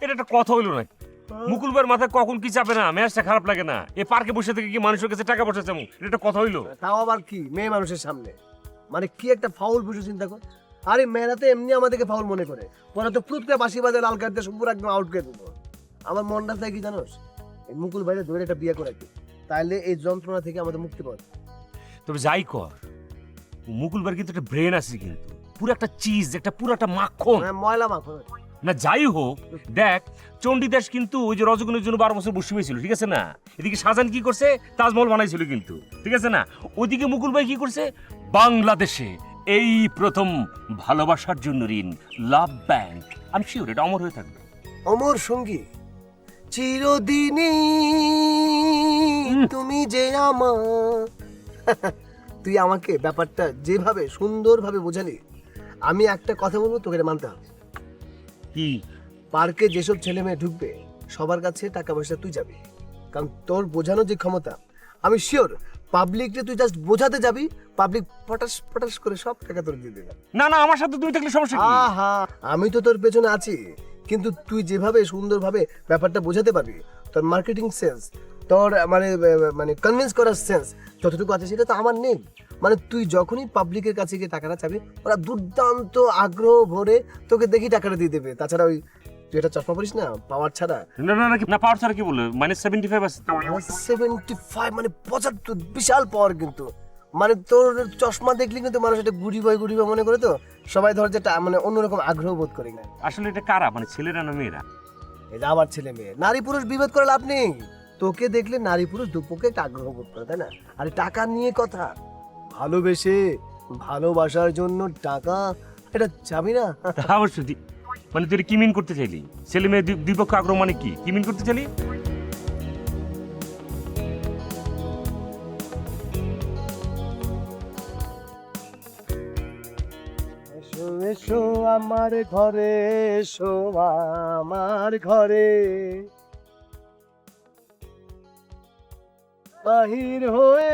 এটা একটা কথা হইল নাকি? মুকুল ভাইয়ের মাথায় কখন কি চাপে না? ম্যাচটা খারাপ লাগে না। এ পার্কে বসে থেকে কি মানুষের কাছে টাকা পয়সা চামু এটা একটা কথা হইল। তাও আবার কি? মেয়ে মানুষের সামনে। মানে কি একটা ফাউল বুঝে চিন্তা কর। আরে মেয়েরা তো এমনি আমাদেরকে ফাউল মনে করে। পরে তো করে বাসি বাজে লাল কার্ড পুরো একদম আউট করে দেবো। আমার মনটা চাই কি জানোস? এই মুকুল ভাইরে ধরে একটা বিয়ে করে। তাইলে এই যন্ত্রণা থেকে আমাদের মুক্তি পাওয়া যায়। তবে যাই কর মুকুল ভাইয়ের কিন্তু একটা ব্রেন আছে কিন্তু। পুরো একটা চিজ একটা পুরো একটা মাখন। মানে ময়লা মাখন। না যাই হোক দেখ চণ্ডীদাস কিন্তু ওই যে রজগুনের জন্য বারো বছর বসে হয়েছিল ঠিক আছে না? এদিকে শাহজাহান কি করছে? তাজমহল বানাইছিল কিন্তু ঠিক আছে না? ওইদিকে মুকুল ভাই কি করছে? বাংলাদেশে এই প্রথম ভালোবাসার জন্য ঋণ লাভ ব্যাংক। আমি শিওর এটা অমর হয়ে থাকবে। অমর সঙ্গী চিরদিনই তুমি যে আমার। তুই আমাকে ব্যাপারটা যেভাবে সুন্দরভাবে বোঝালি আমি একটা কথা বলব তোকে মানতে হবে। কি? পার্কে যেসব ছেলে মেয়ে ঢুকবে সবার কাছে টাকা পয়সা তুই যাবি। কারণ তোর বোঝানো যে ক্ষমতা আমি শিওর পাবলিককে তুই জাস্ট বোঝাতে যাবি পাবলিক পটাশ পটাশ করে সব টাকা তোর দিয়ে দেবে। না না আমার সাথে তুমি থাকলে সমস্যা কি? আহা আমি তো তোর পেছনে আছি কিন্তু তুই যেভাবে সুন্দরভাবে ব্যাপারটা বোঝাতে পারবি তোর মার্কেটিং সেন্স তোর মানে মানে কনভিন্স করার সেন্স যতটুকু আছে সেটা তো আমার নেই। মানে তুই যখনই পাবলিকের কাছে গিয়ে টাকাটা চাবি ওরা দুর্দান্ত আগ্রহ ভরে তোকে দেখি টাকাটা দিয়ে দেবে। তাছাড়া ওই তুই এটা চশমা পরিস না? পাওয়ার ছাড়া? না না না না পাওয়ার ছাড়া কি বলল? মাইনাস সেভেন্টি ফাইভ আছে সেভেন্টি ফাইভ মানে পঁচাত্তর বিশাল পাওয়ার কিন্তু। মানে তোর চশমা দেখলে কিন্তু মানুষ এটা গুড়ি বয় গুড়ি বয় মনে করে তো? সবাই ধর যেটা মানে অন্যরকম আগ্রহ বোধ করে না। আসলে এটা কারা? মানে ছেলেরা না মেয়েরা? এটা আবার ছেলে মেয়ে। নারী পুরুষ বিভেদ করে লাভ নেই। তোকে দেখলে নারী পুরুষ দুপক্ষে আগ্রহ বোধ করে তাই না? আরে টাকা নিয়ে কথা। ভালোবেসে ভালোবাসার জন্য টাকা এটা যাবি না? তা অবশ্য দি- মানে তুই কি মিন করতে চাইলি? ছেলে মেয়ে দুই- পক্ষ আগ্রহ মানে কি? কি মিন করতে চাইলি? এসো আমার ঘরে এসো আমার ঘরে। বাহির হয়ে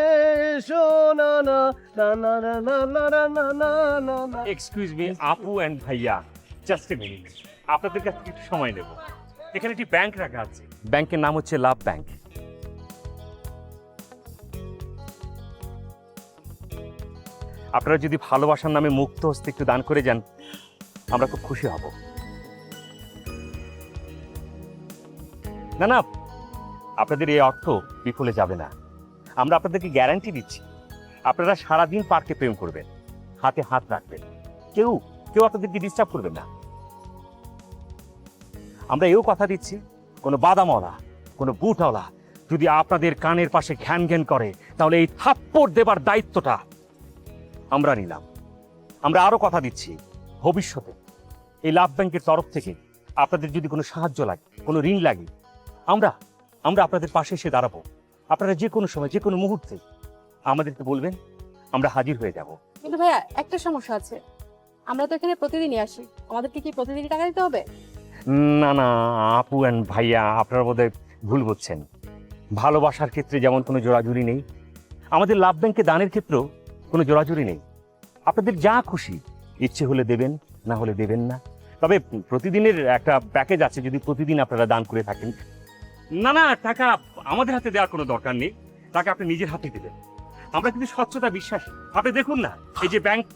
এসো না না না না না না না না না না না না এক্সকিউজ মি আপু অ্যান্ড ভাইয়া জাস্ট এ মিনিট আপনাদের কাছ থেকে একটু সময় নেব এখানে একটি ব্যাংক রাখা আছে ব্যাংকের নাম হচ্ছে লাভ ব্যাংক আপনারা যদি ভালোবাসার নামে মুক্ত হস্তে একটু দান করে যান আমরা খুব খুশি হব না না আপনাদের এই অর্থ বিফলে যাবে না আমরা আপনাদেরকে গ্যারান্টি দিচ্ছি। আপনারা সারাদিন পার্কে প্রেম করবেন, হাতে হাত রাখবেন। কেউ কেউ আপনাদেরকে ডিস্টার্ব করবেন না। আমরা এও কথা দিচ্ছি, কোনো বাদামওয়ালা, কোনো বুটওয়ালা যদি আপনাদের কানের পাশে ঘ্যান ঘ্যান করে, তাহলে এই থাপ্পড় দেবার দায়িত্বটা আমরা নিলাম। আমরা আরও কথা দিচ্ছি, ভবিষ্যতে এই লাভ ব্যাংকের তরফ থেকে আপনাদের যদি কোনো সাহায্য লাগে, কোনো ঋণ লাগে, আমরা আমরা আপনাদের পাশে এসে দাঁড়াবো। আপনারা যে কোনো সময় যে কোনো মুহূর্তে আমাদেরকে বলবেন আমরা হাজির হয়ে যাব। কিন্তু ভাইয়া একটা সমস্যা আছে। আমরা তো এখানে প্রতিদিনই আসি। আমাদেরকে কি প্রতিদিনই টাকা দিতে হবে? না না আপু অ্যান্ড ভাইয়া আপনারা বোধহয় ভুল বুঝছেন। ভালোবাসার ক্ষেত্রে যেমন কোনো জোড়াজুড়ি নেই আমাদের লাভ ব্যাংকে দানের ক্ষেত্রেও কোনো জোড়াজুড়ি নেই। আপনাদের যা খুশি ইচ্ছে হলে দেবেন না হলে দেবেন না। তবে প্রতিদিনের একটা প্যাকেজ আছে যদি প্রতিদিন আপনারা দান করে থাকেন না না, টাকা আমাদের হাতে দেওয়ার কোনো দরকার নেই। টাকা আপনি নিজের হাতে দেবেন। আমরা কিন্তু স্বচ্ছতা বিশ্বাসী। আপনি দেখুন না, এই যে ব্যাংক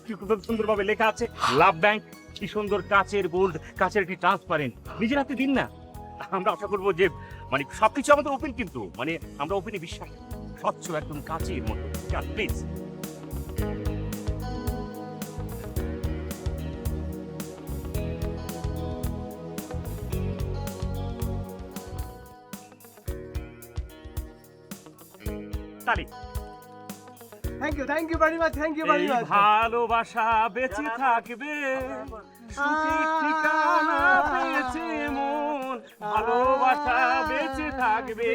সুন্দরভাবে লেখা আছে লাভ ব্যাংক কি সুন্দর কাচের গোল্ড কাচের একটি ট্রান্সপারেন্ট নিজের হাতে দিন না। আমরা আশা করব যে মানে সবকিছু আমাদের ওপেন কিন্তু। মানে আমরা ওপেনে বিশ্বাস। স্বচ্ছ একদম কাচের মতো। প্লিজ তালি। Thank you thank you very much thank you very much ভালোবাসা বেঁচে থাকবে সুখের ঠিকানা পেয়েছে মন ভালোবাসা বেঁচে থাকবে।